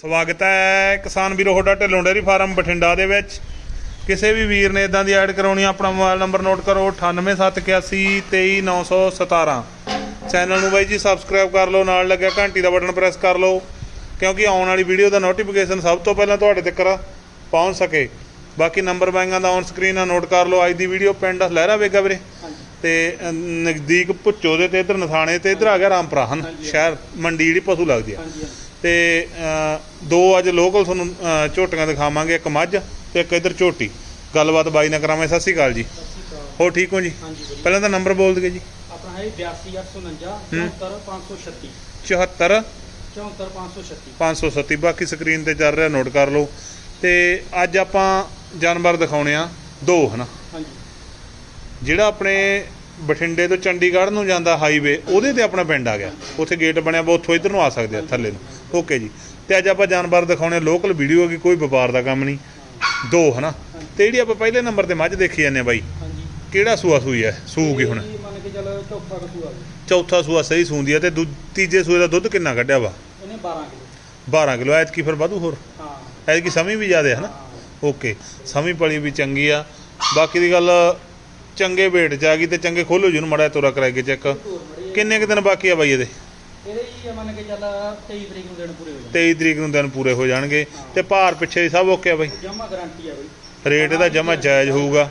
ਸਵਾਗਤ ਹੈ ਕਿਸਾਨ ਵੀਰੋ ਤੁਹਾਡਾ ਢਿੱਲੋਂ ਡੇਅਰੀ ਫਾਰਮ ਬਠਿੰਡਾ ਦੇ ਵਿੱਚ। ਕਿਸੇ ਵੀ ਵੀਰ ਨੇ ਇਦਾਂ ਦੀ ਐਡ ਕਰਾਉਣੀ ਆ, ਆਪਣਾ ਮੋਬਾਈਲ ਨੰਬਰ ਨੋਟ ਕਰੋ 9871823917 ਚੈਨਲ ਨੂੰ ਬਾਈ ਜੀ ਸਬਸਕ੍ਰਾਈਬ ਕਰ ਲਓ ਨਾਲ ਲੱਗਿਆ ਘੰਟੀ ਦਾ ਬਟਨ ਪ੍ਰੈਸ ਕਰ ਲਓ ਕਿਉਂਕਿ ਆਉਣ ਵਾਲੀ ਵੀਡੀਓ ਦਾ ਨੋਟੀਫਿਕੇਸ਼ਨ ਸਭ ਤੋਂ ਪਹਿਲਾਂ ਤੁਹਾਡੇ ਤੱਕ ਪਹੁੰਚ ਸਕੇ। ਬਾਕੀ ਨੰਬਰ ਬਾਈਆਂ ਦਾ ਔਨ ਸਕਰੀਨ ਆ ਨੋਟ ਕਰ ਲਓ ਅੱਜ ਦੀ ਵੀਡੀਓ ਪਿੰਡ ਲਹਿਰਾ ਵੇਗਾ ਵੀਰੇ। ਤੇ ਨਜ਼ਦੀਕ ਭੁੱਚੋ ਦੇ ਤੇ ਇਧਰ ਨਥਾਣੇ ਤੇ ਇਧਰ ਆ ਗਿਆ ਰਾਮਪੁਰਾ ਹਨ? ਸ਼ਹਿਰ ਮੰਡੀ ਜਿਹੜੀ ਪਸ਼ੂ ਲੱਗਦੀ ਆ। ਤੇ ਦੋ ਅੱਜ ਲੋਕਲ ਤੁਹਾਨੂੰ ਝੋਟੀਆਂ ਦਿਖਾਵਾਂਗੇ ਇੱਕ ਮੱਝ ਤੇ ਇੱਕ ਇਧਰ ਝੋਟੀ। ਗੱਲਬਾਤ ਬਾਈ ਨਾਲ ਕਰਾਵਾਂਗੇ ਸਤਿ ਸ਼੍ਰੀ ਅਕਾਲ ਜੀ। ਹੋ ਠੀਕ ਹੋ ਜੀ। ਪਹਿਲਾਂ ਤਾਂ ਨੰਬਰ ਬੋਲ ਦਿਓ ਜੀ। ਆਪਣਾ ਹੈ 82849 ਹੂੰ। 74536 74 74536 537 ਬਾਕੀ ਸਕਰੀਨ ਤੇ ਚੱਲ ਰਿਹਾ ਨੋਟ ਕਰ ਲਓ। ਤੇ ਅੱਜ ਆਪਾਂ ਜਾਨਵਰ ਦਿਖਾਉਣੇ ਆ ਦੋ ਹਨਾ? ਹਾਂਜੀ। ਜਿਹੜਾ ਆਪਣੇ ਬਠਿੰਡੇ ਤੋਂ ਚੰਡੀਗੜ੍ਹ ਨੂੰ ਜਾਂਦਾ ਹਾਈਵੇ ਉਹਦੇ ਤੇ ਆਪਣਾ ਪਿੰਡ ਆ ਗਿਆ। ਉੱਥੇ ਗੇਟ ਬਣਿਆ ਵਾ ਉੱਥੋਂ ਇੱਧਰ ਨੂੰ ਆ ਸਕਦੇ ਆ ਥੱਲੇ ਨੂੰ। ਓਕੇ ਜੀ। ਤੇ ਅੱਜ ਆਪਾਂ ਜਾਨਵਰ ਦਿਖਾਉਣੇ ਲੋਕਲ ਵੀਡੀਓ ਹੈਗੀ ਕੋਈ ਵਪਾਰ ਦਾ ਕੰਮ ਨਹੀਂ। ਦੋ ਹਨਾ? ਤੇ ਜਿਹੜੀ ਆਪਾਂ ਪਹਿਲੇ ਨੰਬਰ ਤੇ ਮੱਝ ਦੇਖੀ ਜਾਂਦੇ ਆ ਬਾਈ ਹਾਂਜੀ। ਕਿਹੜਾ ਸੂਆ ਸੂਈ ਹੈ ਸੂਗੀ ਹੁਣ? ਇਹ ਮੰਨ ਕੇ ਚੱਲ ਚੌਥਾ ਆ ਸੂਆ ਸਹੀ ਸੂੰਦੀ ਹੈ ਤੇ ਦੂ- ਤੀਜੇ ਸੂਏ ਦਾ ਦੁੱਧ ਕਿੰਨਾ ਕੱਢਿਆ ਵਾ? ਇਹਨੇ 12 ਕਿਲੋ। 12 ਕਿਲੋ ਐਤਕੀ ਫਿਰ ਵਾਧੂ ਹੋਰ? ਹਾਂ। ਐਤਕੀ ਸਮੀ ਵੀ ਜ਼ਿਆਦਾ ਹੈ ਨਾ ਹਾਂ। ਓਕੇ ਸਮੀ ਪਲੀ ਵੀ ਚੰਗੀ ਆ। ਬਾਕੀ ਦੀ ਗੱਲ ਚੰਗੇ ਵੇਟ ਚ ਆ ਗਈ ਤੇ ਚੰਗੇ ਖੋਲੋ ਜੀ ਨੂੰ ਮੜਾ ਤੋਰਾ ਕਰਾ ਕੇ ਚੈੱਕ ਕਿੰਨੇ ਕੁ ਦਿਨ ਬਾਕੀ ਆ ਬਾਈ ਇਹਦੇ? ਇਹਦੇ ਹੀ ਮੰਨ ਕੇ ਚੱਲ 23 ਤਰੀਕ ਨੂੰ ਦਿਨ ਪੂਰੇ ਹੋ 23 ਤਰੀਕ ਨੂੰ ਦਿਨ ਪੂਰੇ ਹੋ ਜਾਣਗੇ ਤੇ ਭਾਰ ਪਿੱਛੇ ਦੀ ਸਭ ਓਕੇ ਆ ਬਾਈ? ਜਾਣਗੇ ਜਮਾ ਗਾਰੰਟੀ ਆ ਬਈ। ਰੇਟ ਇਹਦਾ ਜਮਾ ਜਾਇਜ਼ ਹੋਊਗਾ।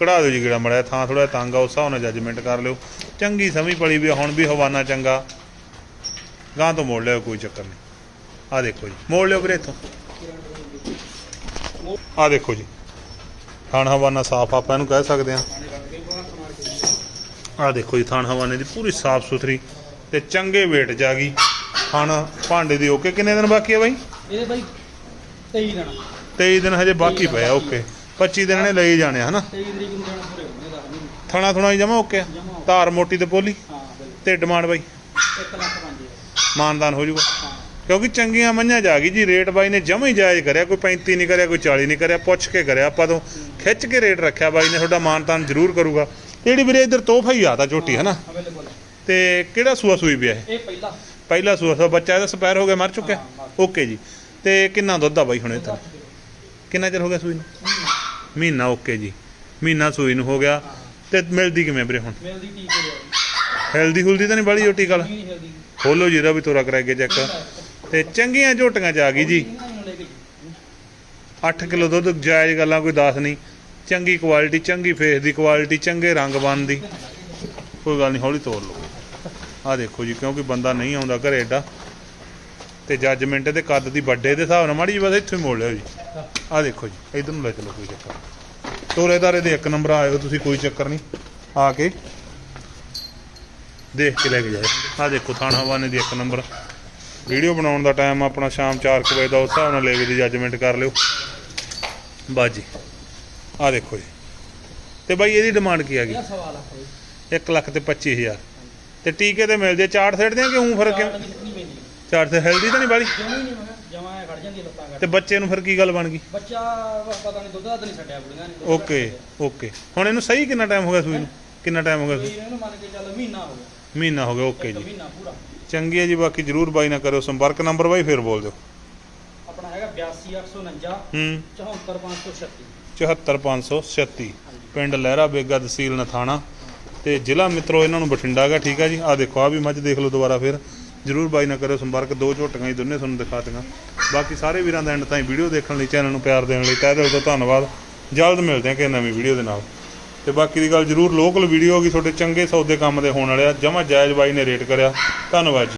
ਕਢਾ ਦਿਓ ਜੀ ਕਿਹੜਾ ਮੜਾ ਥਾਂ ਥੋੜਾ ਤੰਗ ਆ ਉਸ ਹਿਸਾਬ ਨਾਲ ਜੱਜਮੈਂਟ ਕਰ ਲਿਓ। ਚੰਗੀ ਸਮੀ ਪਲੀ ਵੀ ਹੁਣ ਵੀ ਹਵਾਨਾ ਚੰਗਾ। ਗਾਂ ਤੋਂ ਮੋੜ ਲਿਓ ਕੋਈ ਚੱਕਰ ਨਹੀਂ। ਆ ਦੇਖੋ ਜੀ ਮੋੜ ਲਿਓ ਵੀਰੇ ਇੱਥੋਂ। ਆ ਦੇਖੋ ਜੀ ਥਾਣ ਹਵਾਨਾ ਸਾਫ਼ ਆਪਾਂ ਇਹਨੂੰ ਕਹਿ ਸਕਦੇ ਆ ਆ ਦੇਖੋ ਜੀ ਥਾਣ ਹਵਾਨੇ ਦੀ ਪੂਰੀ ਸਾਫ਼ ਸੁਥਰੀ ਤੇ ਚੰਗੇ ਵੇਟ ਚ ਆ ਗਈ। ਥਾਣ ਭਾਂਡੇ ਦੀ ਓਕੇ ਕਿੰਨੇ ਦਿਨ ਬਾਕੀ ਆ ਬਾਈ? ਇਹਦੇ ਬਾਈ 23 ਦਿਨ। 23 ਦਿਨ ਹਜੇ ਬਾਕੀ ਪਏ ਆ ਓਕੇ 25 ਦਿਨ ਨੇ ਲਈ ਜਾਣੇ ਹਨਾ? 23 ਤਰੀਕ ਨੂੰ ਪੂਰੇ ਹੋਣਗੇ ਥਣਾ ਥੁਣਾ ਹੀ ਜਮਾ ਓਕੇ ਆ? ਧਾਰ ਮੋਟੀ ਤੇ ਪੋਲੀ? ਤੇ ਡਿਮਾਂਡ ਬਾਈ? 1 ਲੱਖ 5000 ਮਾਨਦਾਨ ਹੋ ਜਾਊਗਾ। ਕਿਉਂਕਿ ਚੰਗੀਆਂ ਮੰਝਾਂ ਜਾ ਗਈ ਜੀ ਰੇਟ ਬਾਈ ਨੇ ਜਮਾ ਹੀ ਜਾਇਜ਼ ਕਰਿਆ ਕੋਈ 35 ਨਹੀਂ ਕਰਿਆ ਕੋਈ 40 ਨਹੀਂ ਕਰਿਆ ਪੁੱਛ ਕੇ ਕਰਿਆ ਆਪਾਂ ਤੋਂ। ਖਿੱਚ ਕੇ ਰੇਟ ਰੱਖਿਆ ਬਾਈ ਨੇ ਤੁਹਾਡਾ ਮਾਨਤਾਨ ਜ਼ਰੂਰ ਕਰੂਗਾ। ਜਿਹੜੀ ਵੀਰੇ ਇੱਧਰ ਤੋਹਫਾ ਹੀ ਆਦਾ ਝੋਟੀ ਹਨਾ? ਅਵੇਲੇਬਲ ਤੇ ਕਿਹੜਾ ਸੂਆ ਸੂਈ ਪਿਆ ਇਹ? ਇਹ ਪਹਿਲਾ। ਪਹਿਲਾ ਸੂਆ ਸੂਆ ਬੱਚਾ ਇਹਦਾ ਸਪੈਰ ਹੋ ਗਿਆ ਮਰ ਚੁੱਕਿਆ? ਹਾਂ, ਓਕੇ ਜੀ। ਤੇ ਕਿੰਨਾ ਦੁੱਧ ਆ ਬਾਈ ਹੁਣ ਇੱਥੇ ਕਿੰਨਾ ਚਿਰ ਹੋ ਗਿਆ ਸੂਈ ਨੂੰ? ਮਹੀਨਾ। ਓਕੇ ਜੀ। ਮਹੀਨਾ ਸੂਈ ਨੂੰ ਹੋ ਗਿਆ। ਤੇ ਮਿਲਦੀ ਕਿਵੇਂ ਵੀਰੇ ਹੁਣ? ਮਿਲਦੀ ਹੈਲਦੀ ਹੁਲਦੀ ਤਾਂ ਨਹੀਂ ਬਾਲੀ ਝੋਟੀ ਗੱਲ ਖੋਲੋ ਜੀ ਇਹਦਾ ਵੀ ਤੋਰਾ ਕਰਾ ਕੇ ਚੈੱਕ। ਤੇ ਚੰਗੀਆਂ ਝੋਟੀਆਂ ਚ ਆ ਗਈ ਜੀ। ਇਹਨਾਂ ਨੂੰ ਲੈ ਕੇ 8 ਕਿਲੋ ਦੁੱਧ ਜਾਇਜ਼ ਗੱਲਾਂ ਕੋਈ ਦੱਸ ਨਹੀਂ। ਚੰਗੀ ਕੁਆਲਿਟੀ ਚੰਗੀ ਫੇਸ ਦੀ ਕੁਆਲਿਟੀ ਚੰਗੇ ਰੰਗ ਬਣ ਦੀ। ਕੋਈ ਗੱਲ ਨਹੀਂ ਹੌਲੀ ਤੋੜ ਲਓ। ਆ ਦੇਖੋ ਜੀ, ਕਿਉਂਕਿ ਬੰਦਾ ਨਹੀਂ ਆਉਂਦਾ ਘਰੇ ਏਡਾ। ਤੇ ਜੱਜਮੈਂਟ ਦੇ ਕੱਦ ਦੀ ਵੱਡੇ ਦੇ ਹਿਸਾਬ ਨਾਲ, ਮਾੜੀ ਜੀ ਬਸ ਇੱਥੋਂ ਹੀ ਮੋੜ ਲਿਓ ਜੀ। ਆ ਦੇਖੋ ਜੀ, ਇਧਰ ਨੂੰ ਲੈ ਚਲੋ ਕੋਈ ਚੱਕਰ ਤੋਰੇਦਾਰੇ ਦੇ ਇੱਕ ਨੰਬਰ ਆਇਓ ਤੁਸੀਂ, ਕੋਈ ਚੱਕਰ ਨਹੀਂ ਆ ਕੇ ਦੇਖ ਕੇ ਲੈ ਕੇ ਜਾਓ ਆ ਦੇਖੋ, ਥਾਣਾ ਹਵਾਨੇ ਦੀ ਇੱਕ ਨੰਬਰ ਵੀਡੀਓ ਬਣਾਉਣ ਦਾ ਟਾਈਮ ਆਪਣਾ ਸ਼ਾਮ 4 ਕੁ ਵਜੇ ਦਾ, ਉਸ ਹਿਸਾਬ ਨਾਲ ਲੈ ਕੇ ਦੀ ਜੱਜਮੈਂਟ ਕਰ ਲਿਓ। ਬਾਜੀ ਆ ਦੇਖੋ ਜੀ। ਤੇ ਬਾਈ ਇਹਦੀ ਡਿਮਾਂਡ ਕੀ ਆ ਗਈ? ਇਹਦਾ ਸਵਾਲ ਆ ਕੋਈ 1 ਲੱਖ ਤੇ 25000 ਤੇ ਟੀਕੇ ਤੇ ਮਿਲਦੇ ਆ। ਚਾਰ ਸਾਈਡ ਦੇ ਕਿ ਉਂ ਫ਼ਰਕ ਚਾਰ ਤੇ ਹੈਲਦੀ ਤਾਂ ਨਹੀਂ ਬਾਲੀ? ਜਮਾ ਖੜ ਜਾਂਦੀ ਆ ਲੱਤਾਂ ਤੇ ਬੱਚੇ ਨੂੰ ਫਿਰ ਕੀ ਗੱਲ ਬਣ ਗਈ? ਬੱਚਾ ਬਸ ਪਤਾ ਨਹੀਂ ਦੁੱਧ ਦਾ ਨਹੀਂ ਛੱਡਿਆ ਬੁੜੀਆਂ ਨੇ ਓਕੇ ਓਕੇ ਹੁਣ ਇਹਨੂੰ ਸਹੀ ਕਿੰਨਾ ਟਾਈਮ ਹੋ ਗਿਆ ਸੂਈ ਨੂੰ? ਕਿੰਨਾ ਟਾਈਮ ਹੋ ਗਿਆ ਸੂਈ? ਇਹਨੂੰ ਮੰਨ ਕੇ ਚੱਲ ਮਹੀਨਾ ਹੋ ਗਿਆ। ਮਹੀਨਾ ਹੋ ਗਿਆ ਓਕੇ ਜੀ। ਮਹੀਨਾ ਪੂਰਾ। ਚੰਗੀ ਹੈ ਜੀ ਬਾਕੀ ਜਰੂਰ ਬਾਈ ਨਾ ਕਰਿਓ ਸੰਪਰਕ। ਨੰਬਰ ਬਾਈ ਫਿਰ ਬੋਲ ਦਿਓ। ਹੈਗਾ 82849 ਹੂੰ। 74536 74536 ਪਿੰਡ ਲਹਿਰਾ ਬੇਗਾ ਤਹਿਸੀਲ ਨਥਾਣਾ। ਤੇ ਜ਼ਿਲ੍ਹਾ ਮਿੱਤਰੋ ਇਹਨਾਂ ਨੂੰ ਬਠਿੰਡਾ ਹੈਗਾ ਠੀਕ ਆ ਜੀ? ਆ ਦੇਖੋ ਆ ਵੀ ਮੱਝ ਦੇਖ ਲਓ ਦੁਬਾਰਾ ਫਿਰ। ਜਰੂਰ ਬਾਈ ਨਾ ਕਰਿਓ ਸੰਪਰਕ ਦੋ ਝੋਟੀਆਂ ਹੀ ਦੋਨੇ ਤੁਹਾਨੂੰ ਦਿਖਾ ਦਿਆਂ। ਬਾਕੀ ਸਾਰੇ ਵੀਰਾਂ ਦਾ ਐਂਡ ਤਾਈਂ ਵੀਡੀਓ ਦੇਖਣ ਲਈ ਚੈਨਲ ਨੂੰ ਪਿਆਰ ਦੇਣ ਲਈ ਤਹਿ ਦਿਲ ਤੋਂ ਧੰਨਵਾਦ। ਜਲਦ ਮਿਲਦੇ ਹਾਂ ਕਿ ਨਵੀਂ ਵੀਡੀਓ ਦੇ ਨਾਲ। ਤੇ ਬਾਕੀ ਦੀ ਗੱਲ ਜਰੂਰ ਲੋਕਲ ਵੀਡੀਓ ਹੋਗੀ ਤੁਹਾਡੇ ਚੰਗੇ ਸੌਦੇ ਕੰਮ ਦੇ ਹੋਣ ਵਾਲੇ ਆ। ਜਮਾ ਜਾਇਜ਼ ਬਾਈ ਨੇ ਰੇਟ ਕਰਿਆ। ਧੰਨਵਾਦ